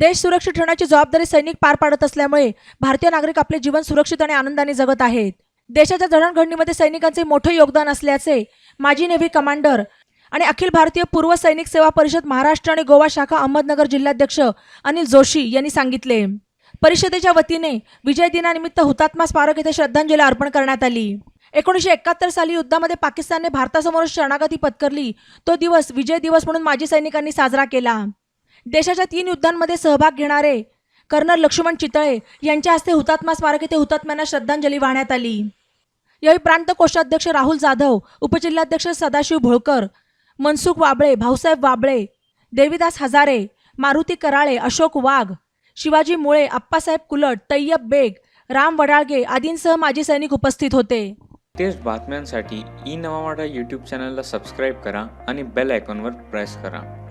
देश सुरक्षित ठेवण्याची जबाबदारी सैनिक पार पाडत असल्यामुळे भारतीय नागरिक आपले जीवन सुरक्षित आणि आनंदाने जगत आहेत. देशाच्या जडणघडणीमध्ये सैनिकांचे मोठे योगदान असल्याचे माजी नेव्ही कमांडर आणि अखिल भारतीय पूर्व सैनिक सेवा परिषद महाराष्ट्र आणि गोवा शाखा अहमदनगर जिल्हाध्यक्ष अनिल जोशी यांनी सांगितले. परिषदेच्या वतीने विजय दिनानिमित्त हुतात्मा स्मारक येथे श्रद्धांजली अर्पण करण्यात आली. एकोणीसशे एकाहत्तर साली युद्धामध्ये पाकिस्तानने भारतासमोर शरणागती पत्करली. तो दिवस विजय दिवस म्हणून माजी सैनिकांनी साजरा केला. देशाच्या तीन युद्धांमध्ये सहभाग घेणारे कर्नल लक्ष्मण चितळे यांच्या हस्ते हुतात्मा स्मारक येथे हुतात्म्यांना श्रद्धांजली वाहण्यात आली. यावेळी प्रांत कोषाध्यक्ष राहुल जाधव उपजिल्हाध्यक्ष सदाशिव भोळकर मनसुख वाबळे भाऊसाहेब वाबळे देवीदास हजारे मारुती कराळे अशोक वाघ शिवाजी मुळे आप्पासाहेब कुलट तय्यब बेग राम वडाळगे आदींसह माजी सैनिक उपस्थित होते. तेच बातम्यांसाठी ई नवा यूट्यूब चॅनलला सबस्क्राईब करा आणि बेल आयकॉनवर प्रेस करा.